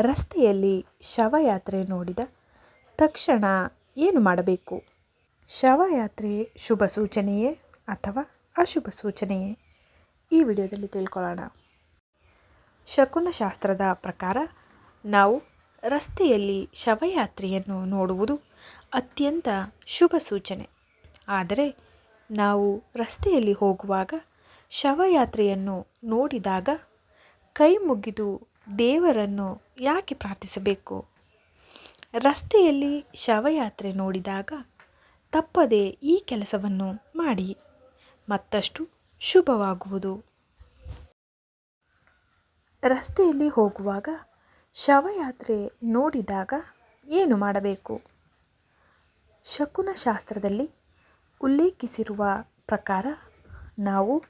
ರಸ್ತೆಯಲ್ಲಿ ಶವಯಾತ್ರೆ ನೋಡಿದ ತಕ್ಷಣ ಏನು ಮಾಡಬೇಕು? ಶವಯಾತ್ರೆ ಶುಭ ಸೂಚನೆಯೇ ಅಥವಾ ಅಶುಭ ಸೂಚನೆಯೇ? ಈ ವಿಡಿಯೋದಲ್ಲಿ ತಿಳ್ಕೊಳ್ಳೋಣ. ಶಕುನಶಾಸ್ತ್ರದ ಪ್ರಕಾರ ನಾವು ರಸ್ತೆಯಲ್ಲಿ ಶವಯಾತ್ರೆಯನ್ನು ನೋಡುವುದು ಅತ್ಯಂತ ಶುಭ ಸೂಚನೆ. ಆದರೆ ನಾವು ರಸ್ತೆಯಲ್ಲಿ ಹೋಗುವಾಗ ಶವಯಾತ್ರೆಯನ್ನು ನೋಡಿದಾಗ ಕೈ ಮುಗಿದು ದೇವರನ್ನು ಯಾಕೆ ಪ್ರಾರ್ಥಿಸಬೇಕು? ರಸ್ತೆಯಲ್ಲಿ ಶವಯಾತ್ರೆ ನೋಡಿದಾಗ ತಪ್ಪದೆ ಈ ಕೆಲಸವನ್ನು ಮಾಡಿ, ಮತ್ತಷ್ಟು ಶುಭವಾಗುವುದು. ರಸ್ತೆಯಲ್ಲಿ ಹೋಗುವಾಗ ಶವಯಾತ್ರೆ ನೋಡಿದಾಗ ಏನು ಮಾಡಬೇಕು? ಶಕುನಶಾಸ್ತ್ರದಲ್ಲಿ ಉಲ್ಲೇಖಿಸಿರುವ ಪ್ರಕಾರ, ನಾವು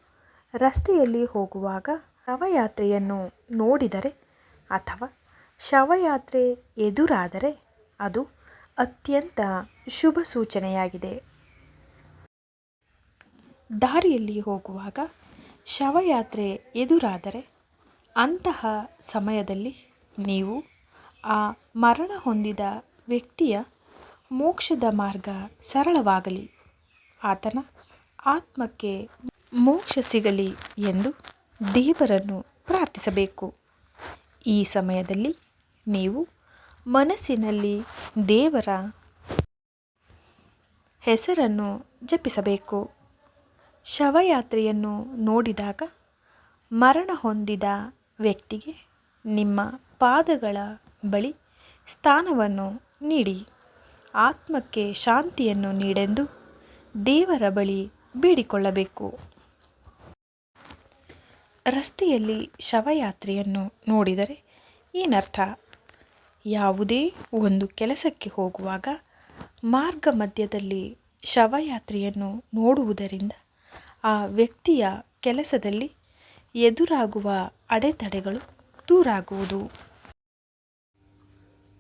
ರಸ್ತೆಯಲ್ಲಿ ಹೋಗುವಾಗ ಶವಯಾತ್ರೆಯನ್ನು ನೋಡಿದರೆ ಅಥವಾ ಶವಯಾತ್ರೆ ಎದುರಾದರೆ ಅದು ಅತ್ಯಂತ ಶುಭ ಸೂಚನೆಯಾಗಿದೆ. ದಾರಿಯಲ್ಲಿ ಹೋಗುವಾಗ ಶವಯಾತ್ರೆ ಎದುರಾದರೆ ಅಂತಹ ಸಮಯದಲ್ಲಿ ನೀವು ಆ ಮರಣ ಹೊಂದಿದ ವ್ಯಕ್ತಿಯ ಮೋಕ್ಷದ ಮಾರ್ಗ ಸರಳವಾಗಲಿ. ಆತನ ಆತ್ಮಕ್ಕೆ ಮೋಕ್ಷ ಸಿಗಲಿ ಎಂದು ದೇವರನ್ನು ಪ್ರಾರ್ಥಿಸಬೇಕು. ಈ ಸಮಯದಲ್ಲಿ ನೀವು ಮನಸ್ಸಿನಲ್ಲಿ ದೇವರ ಹೆಸರನ್ನು ಜಪಿಸಬೇಕು. ಶವಯಾತ್ರೆಯನ್ನು ನೋಡಿದಾಗ ಮರಣ ಹೊಂದಿದ ವ್ಯಕ್ತಿಗೆ ನಿಮ್ಮ ಪಾದಗಳ ಬಳಿ ಸ್ಥಾನವನ್ನು ನೀಡಿ. ಆತ್ಮಕ್ಕೆ ಶಾಂತಿಯನ್ನು ನೀಡೆಂದು ದೇವರ ಬಳಿ ಬೇಡಿಕೊಳ್ಳಬೇಕು. ರಸ್ತೆಯಲ್ಲಿ ಶವಯಾತ್ರೆಯನ್ನು ನೋಡಿದರೆ ಏನರ್ಥ? ಯಾವುದೇ ಒಂದು ಕೆಲಸಕ್ಕೆ ಹೋಗುವಾಗ ಮಾರ್ಗ ಮಧ್ಯದಲ್ಲಿ ಶವಯಾತ್ರೆಯನ್ನು ನೋಡುವುದರಿಂದ ಆ ವ್ಯಕ್ತಿಯ ಕೆಲಸದಲ್ಲಿ ಎದುರಾಗುವ ಅಡೆತಡೆಗಳು ದೂರಾಗುವುದು.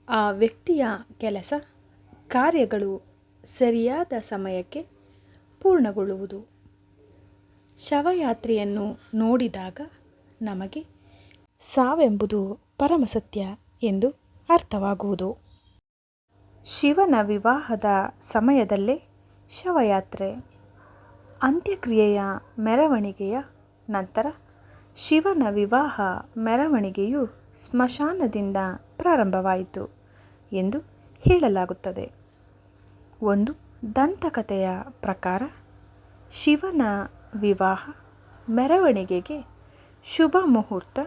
ಆ ವ್ಯಕ್ತಿಯ ಕೆಲಸ ಕಾರ್ಯಗಳು ಸರಿಯಾದ ಸಮಯಕ್ಕೆ ಪೂರ್ಣಗೊಳ್ಳುವುದು. ಶವಯಾತ್ರೆಯನ್ನು ನೋಡಿದಾಗ ನಮಗೆ ಸಾವೆಂಬುದು ಪರಮಸತ್ಯ ಎಂದು ಅರ್ಥವಾಗುವುದು. ಶಿವನ ವಿವಾಹದ ಸಮಯದಲ್ಲೇ ಶವಯಾತ್ರೆ. ಅಂತ್ಯಕ್ರಿಯೆಯ ಮೆರವಣಿಗೆಯ ನಂತರ ಶಿವನ ವಿವಾಹ ಮೆರವಣಿಗೆಯು ಸ್ಮಶಾನದಿಂದ ಪ್ರಾರಂಭವಾಯಿತು ಎಂದು ಹೇಳಲಾಗುತ್ತದೆ. ಒಂದು ದಂತಕಥೆಯ ಪ್ರಕಾರ ಶಿವನ ವಿವಾಹ, ಮೆರವಣಿಗೆಗೆ ಶುಭ ಮುಹೂರ್ತ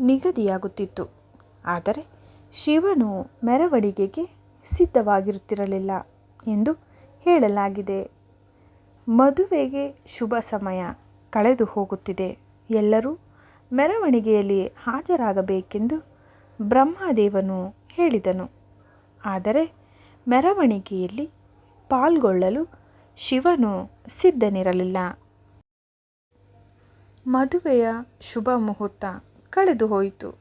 ನಿಗದಿಯಾಗುತ್ತಿತ್ತು. ಆದರೆ ಶಿವನು ಮೆರವಣಿಗೆಗೆ ಸಿದ್ಧವಾಗಿರುತ್ತಿರಲಿಲ್ಲ ಎಂದು ಹೇಳಲಾಗಿದೆ. ಮದುವೆಗೆ ಶುಭ ಸಮಯ ಕಳೆದು ಹೋಗುತ್ತಿದೆ. ಎಲ್ಲರೂ ಮೆರವಣಿಗೆಯಲ್ಲಿ ಹಾಜರಾಗಬೇಕೆಂದು ಬ್ರಹ್ಮದೇವನು ಹೇಳಿದನು. ಆದರೆ ಮೆರವಣಿಗೆಯಲ್ಲಿ ಪಾಲ್ಗೊಳ್ಳಲು ಶಿವನು ಸಿದ್ಧನಿರಲಿಲ್ಲ. ಮದುವೆಯ ಶುಭ ಮುಹೂರ್ತ ಕಳೆದು ಹೋಯಿತು.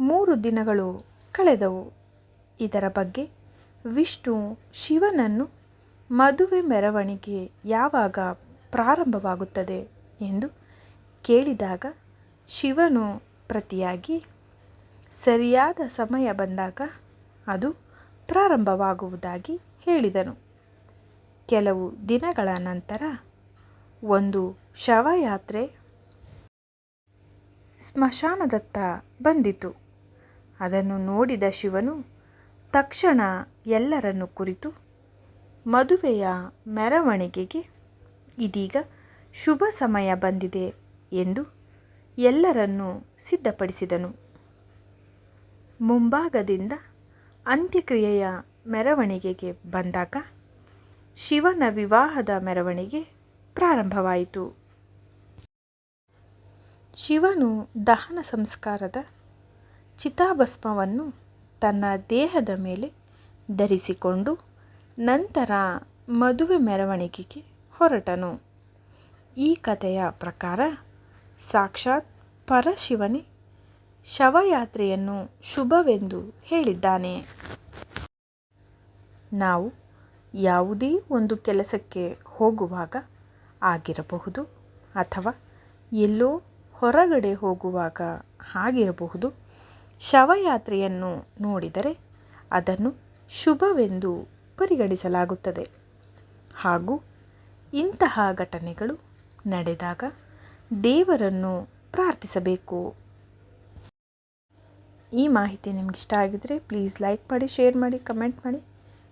ಮೂರು ದಿನಗಳು ಕಳೆದವು. ಇದರ ಬಗ್ಗೆ ವಿಷ್ಣು ಶಿವನನ್ನು ಮದುವೆ ಮೆರವಣಿಗೆ ಯಾವಾಗ ಪ್ರಾರಂಭವಾಗುತ್ತದೆ ಎಂದು ಕೇಳಿದಾಗ ಶಿವನು ಪ್ರತಿಯಾಗಿ, ಸರಿಯಾದ ಸಮಯ ಬಂದಾಗ ಅದು ಪ್ರಾರಂಭವಾಗುವುದಾಗಿ ಹೇಳಿದನು. ಕೆಲವು ದಿನಗಳ ನಂತರ ಒಂದು ಶವಯಾತ್ರೆ ಸ್ಮಶಾನದತ್ತ ಬಂದಿತು. ಅದನ್ನು ನೋಡಿದ ಶಿವನು ತಕ್ಷಣ ಎಲ್ಲರನ್ನು ಕುರಿತು, ಮದುವೆಯ ಮೆರವಣಿಗೆಗೆ ಇದೀಗ ಶುಭ ಸಮಯ ಬಂದಿದೆ ಎಂದು ಎಲ್ಲರನ್ನು ಸಿದ್ಧಪಡಿಸಿದನು. ಮುಂಭಾಗದಿಂದ ಅಂತ್ಯಕ್ರಿಯೆಯ ಮೆರವಣಿಗೆಗೆ ಬಂದಾಗ ಶಿವನ ವಿವಾಹದ ಮೆರವಣಿಗೆ ಪ್ರಾರಂಭವಾಯಿತು. ಶಿವನು ದಹನ ಸಂಸ್ಕಾರದ ಚಿತಾಭಸ್ಮವನ್ನು ತನ್ನ ದೇಹದ ಮೇಲೆ ಧರಿಸಿಕೊಂಡು ನಂತರ ಮದುವೆ ಮೆರವಣಿಗೆಗೆ ಹೊರಟನು. ಈ ಕಥೆಯ ಪ್ರಕಾರ ಸಾಕ್ಷಾತ್ ಪರಶಿವನೇ ಶವಯಾತ್ರೆಯನ್ನು ಶುಭವೆಂದು ಹೇಳಿದ್ದಾನೆ. ನಾವು ಯಾವುದೇ ಒಂದು ಕೆಲಸಕ್ಕೆ ಹೋಗುವಾಗ ಆಗಿರಬಹುದು ಅಥವಾ ಎಲ್ಲೋ ಹೊರಗಡೆ ಹೋಗುವಾಗ ಆಗಿರಬಹುದು. ಶವಯಾತ್ರೆಯನ್ನು ನೋಡಿದರೆ ಅದನ್ನು ಶುಭವೆಂದು ಪರಿಗಣಿಸಲಾಗುತ್ತದೆ. ಹಾಗೂ ಇಂತಹ ಘಟನೆಗಳು ನಡೆದಾಗ ದೇವರನ್ನು ಪ್ರಾರ್ಥಿಸಬೇಕು. ಈ ಮಾಹಿತಿ ನಿಮಗಿಷ್ಟ ಆಗಿದ್ದರೆ ಪ್ಲೀಸ್ ಲೈಕ್ ಮಾಡಿ ಶೇರ್ ಮಾಡಿ ಕಮೆಂಟ್ ಮಾಡಿ.